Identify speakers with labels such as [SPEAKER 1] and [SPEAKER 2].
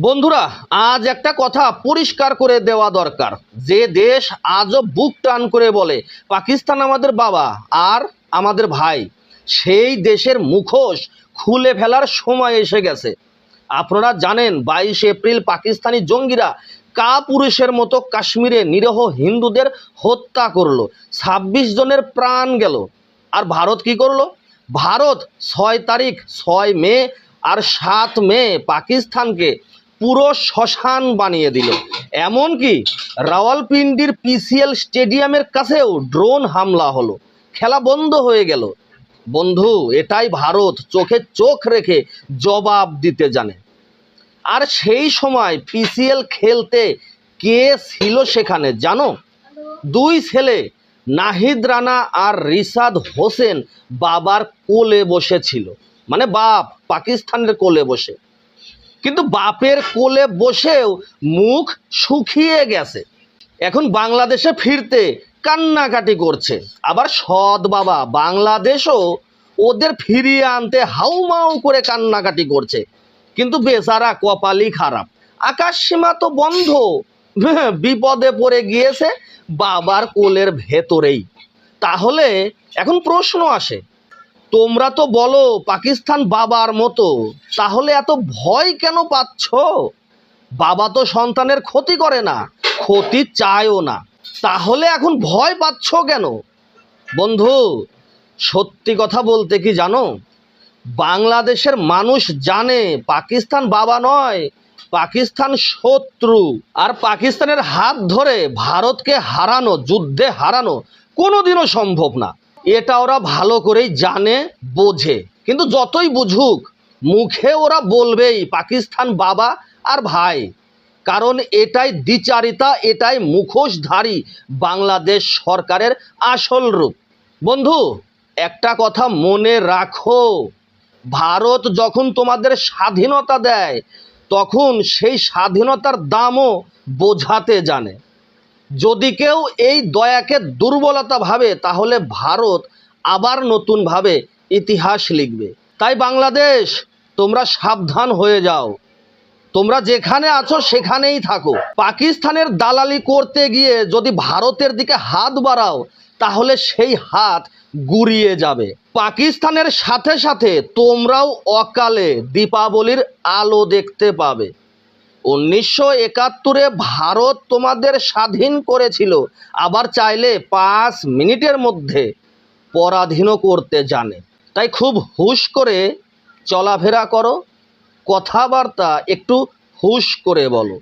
[SPEAKER 1] বন্ধুরা, আজ একটা কথা পরিষ্কার করে দেওয়া দরকার। যে দেশ আজও বুক টান করে বলে, পাকিস্তান আমাদের বাবা আর আমাদের ভাই, সেই দেশের মুখোশ খুলে ফেলার সময় এসে গেছে। আপনারা জানেন, বাইশ এপ্রিল পাকিস্তানি জঙ্গিরা কা পুরুষের মতো কাশ্মীরে নিরহ হিন্দুদের হত্যা করল। ছাব্বিশ জনের প্রাণ গেল। আর ভারত কি করল? ভারত ছয় তারিখ, ছয় মে আর সাত মে পাকিস্তানকে পুরো শ্মশান বানিয়ে দিল। এমনকি রাওয়ালপিন্ডির পিসিএল স্টেডিয়ামের কাছেও ড্রোন হামলা হলো। খেলা বন্ধ হয়ে গেল। বন্ধু, এটাই ভারত। চোখে চোখ রেখে জবাব দিতে জানে। আর সেই সময় পিসিএল খেলতে কে ছিল সেখানে জানো? দুই ছেলে, নাহিদ রানা আর রিসাদ হোসেন বাবার কোলে বসেছিল। মানে বাপ, পাকিস্তানের কোলে বসে। কিন্তু বাপের কোলে বসেও মুখ শুকিয়ে গেছে। এখন বাংলাদেশে ফিরতে কান্নাকাটি করছে। আবার সৎ বাবা বাংলাদেশও ওদের ফিরিয়ে আনতে হাউমাউ করে কান্নাকাটি করছে। কিন্তু বেচারা কপালই খারাপ। আকাশ সীমা তো বন্ধ। বিপদে পড়ে গিয়েছে বাবার কোলের ভেতরেই। তাহলে এখন প্রশ্ন আসে তোমরা তো বলো পাকিস্তান বাবার মতো, তাহলে এত ভয় কেন পাচ্ছ? বাবা তো সন্তানের ক্ষতি করে না, ক্ষতি চায়ও না, তাহলে এখন ভয় পাচ্ছ কেন? বন্ধু, সত্যি কথা বলতে কি জানো? বাংলাদেশের মানুষ জানে পাকিস্তান বাবা নয়, পাকিস্তান শত্রু, আর পাকিস্তানের হাত ধরে ভারতকে হারানো, যুদ্ধে হারানো কোনোদিনও সম্ভব না। এটা ওরা ভালো করেই জানে, বোঝে। কিন্তু যতই বুঝুক, মুখে ওরা বলবেই, পাকিস্তান বাবা আর ভাই। কারণ এটাই দ্বিচারিতা, এটাই মুখোশধারী বাংলাদেশ সরকারের আসল রূপ। বন্ধু, একটা কথা মনে রাখো, ভারত যখন তোমাদের স্বাধীনতা দেয়, তখন সেই স্বাধীনতার দামও বোঝাতে জানে। যদি কেউ এই দয়াকে দুর্বলতা ভাবে, তাহলে ভারত আবার নতুনভাবে ইতিহাস লিখবে। তাই বাংলাদেশ, তোমরা সাবধান হয়ে যাও। তোমরা যেখানে আছো সেখানেই থাকো। পাকিস্তানের দালালি করতে গিয়ে যদি ভারতের দিকে হাত বাড়াও, তাহলে সেই হাত গুড়িয়ে যাবে। পাকিস্তানের সাথে সাথে তোমরাও অকালে দীপাবলির আলো দেখতে পাবে। উনিশশো একাত্তরে ভারত তোমাদের স্বাধীন করেছিল। আবার চাইলে পাঁচ মিনিটের মধ্যে পরাধীনও করতে জানে। তাই খুব হুশ করে চলাফেরা করো। কথাবার্তা একটু হুশ করে বলো।